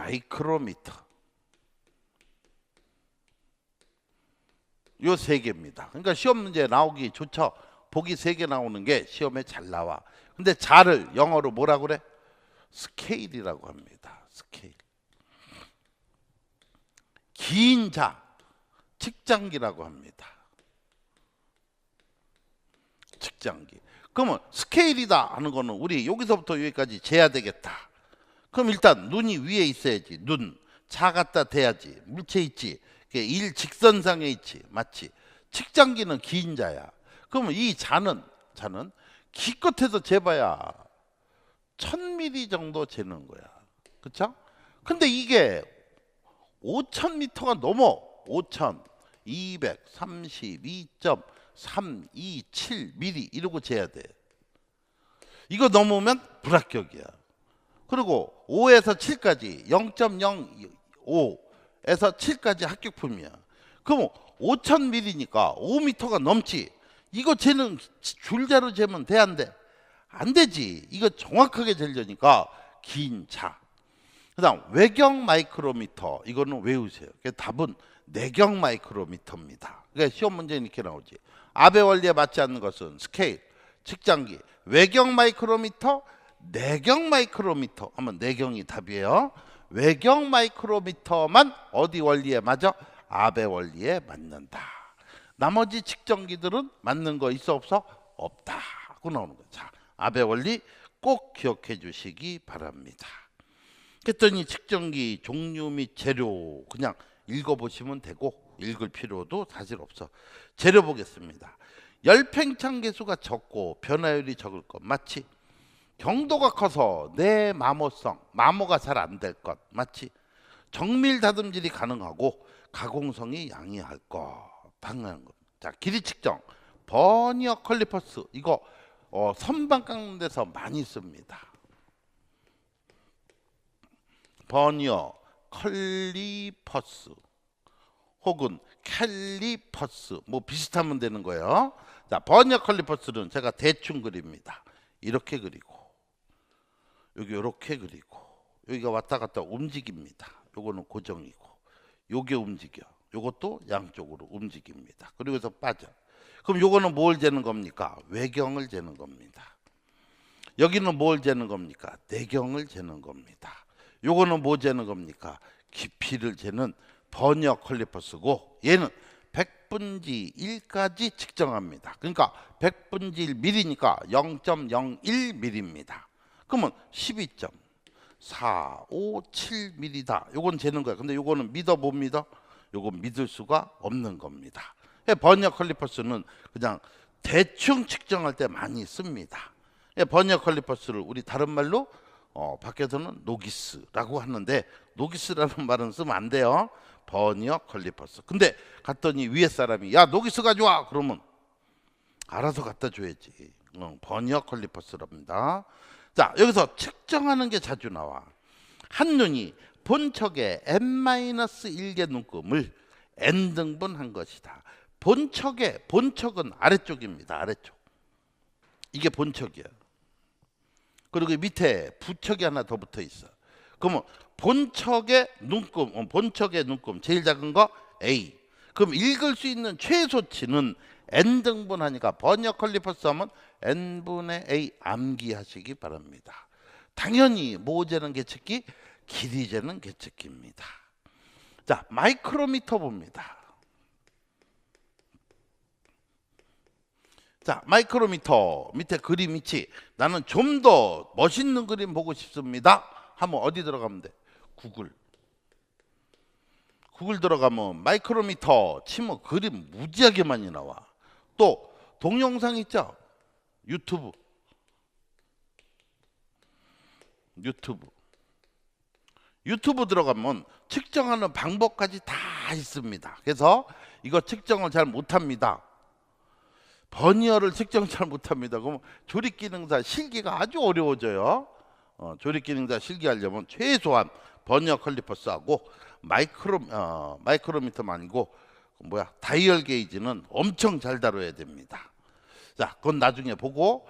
마이크로미터. 요 세 개입니다. 그러니까 시험 문제 나오기 좋죠. 보기 세 개 나오는 게 시험에 잘 나와. 근데 자를 영어로 뭐라 그래? 스케일이라고 합니다. 스케일. 긴 자, 측장기라고 합니다. 측장기. 그러면 스케일이다 하는 거는 우리 여기서부터 여기까지 재야 되겠다. 그럼 일단 눈이 위에 있어야지. 눈. 자 갖다 대야지. 물체 있지. 그게 일직선상에 있지. 맞지? 측장기는 긴 자야. 그러면 이 자는 자는 기껏해서 재봐야 1000mm 정도 재는 거야. 그렇죠? 근데 이게 5000m가 넘어. 5232.327mm 이러고 재야 돼. 이거 넘으면 불합격이야. 그리고 5에서 7까지 0.05에서 7까지 합격품이야. 그럼 5,000mm니까 5m가 넘지. 이거 재는 줄자로 재면 돼 안 돼? 안 되지. 이거 정확하게 재려니까 긴 자. 그다음 외경 마이크로미터 이거는 외우세요. 그 답은 내경 마이크로미터입니다. 그러니까 시험 문제는 이렇게 나오지. 아베 원리에 맞지 않는 것은 스케일, 측장기, 외경 마이크로미터, 내경 마이크로미터 하면 내경이 답이에요. 외경 마이크로미터만 어디 원리에 맞아? 아베 원리에 맞는다. 나머지 측정기들은 맞는 거 있어 없어? 없다. 하고 나오는 거야. 자, 아베 원리 꼭 기억해 주시기 바랍니다. 그랬더니 측정기 종류 및 재료 그냥 읽어보시면 되고 읽을 필요도 사실 없어. 재료 보겠습니다. 열팽창 개수가 적고 변화율이 적을 것 마치 경도가 커서 내 마모성 마모가 잘 안 될 것 마치 정밀 다듬질이 가능하고 가공성이 양이할 것 당연한 것. 자 길이 측정 버니어 컬리퍼스 이거 어, 선반 깎는 데서 많이 씁니다. 버니어 컬리퍼스 혹은 캘리퍼스 뭐 비슷하면 되는 거예요. 자 버니어 컬리퍼스는 제가 대충 그립니다. 이렇게 그리고 여기 이렇게 그리고 여기가 왔다 갔다 움직입니다. 요거는 고정이고 요게 움직여. 요것도 양쪽으로 움직입니다. 그리고서 빠져. 그럼 요거는 뭘 재는 겁니까? 외경을 재는 겁니다. 여기는 뭘 재는 겁니까? 내경을 재는 겁니다. 요거는 뭐 재는 겁니까? 깊이를 재는 번역 컬리퍼스고 얘는 100분지 1까지 측정합니다. 그러니까 100분지 1mm니까 0.01mm입니다. 그러면 12.457mm다. 요건 재는 거야. 근데 요거는 믿어 못 믿어? 요건 믿을 수가 없는 겁니다. 번역 컬리퍼스는 그냥 대충 측정할 때 많이 씁니다. 번역 컬리퍼스를 우리 다른 말로 어, 밖에서는 노기스라고 하는데 노기스라는 말은 쓰면 안 돼요. 버니어 컬리퍼스. 근데 갔더니 위에 사람이 야 노기스 가져와 그러면 알아서 갖다 줘야지. 어, 버니어 컬리퍼스랍니다. 자 여기서 측정하는 게 자주 나와. 한 눈이 본척의 n-1개 눈금을 n 등분한 것이다. 본척의 본척은 아래쪽입니다. 아래쪽. 이게 본척이야. 그리고 밑에 부척이 하나 더 붙어 있어. 그러면 본척의 눈금, 어, 본척의 눈금 제일 작은 거 A. 그럼 읽을 수 있는 최소치는 n 등분하니까 번역 컬리퍼스 하면 n분의 a 암기하시기 바랍니다. 당연히 모재는 계측기, 길이 재는 계측기입니다. 자, 마이크로미터 봅니다. 자, 마이크로미터 밑에 그림 있지. 나는 좀 더 멋있는 그림 보고 싶습니다. 하면 어디 들어가면 돼? 구글. 구글 들어가면 마이크로미터 치면 그림 무지하게 많이 나와. 또 동영상 있죠? 유튜브. 유튜브. 유튜브 들어가면 측정하는 방법까지 다 있습니다. 그래서 이거 측정을 잘 못합니다. 버니어를 측정 잘 못합니다. 그럼 조립 기능사 실기가 아주 어려워져요. 어, 조립 기능사 실기하려면 최소한 버니어 컬리퍼스하고 마이크로 어, 마이크로미터만 아니고 뭐야 다이얼 게이지는 엄청 잘 다뤄야 됩니다. 자, 그건 나중에 보고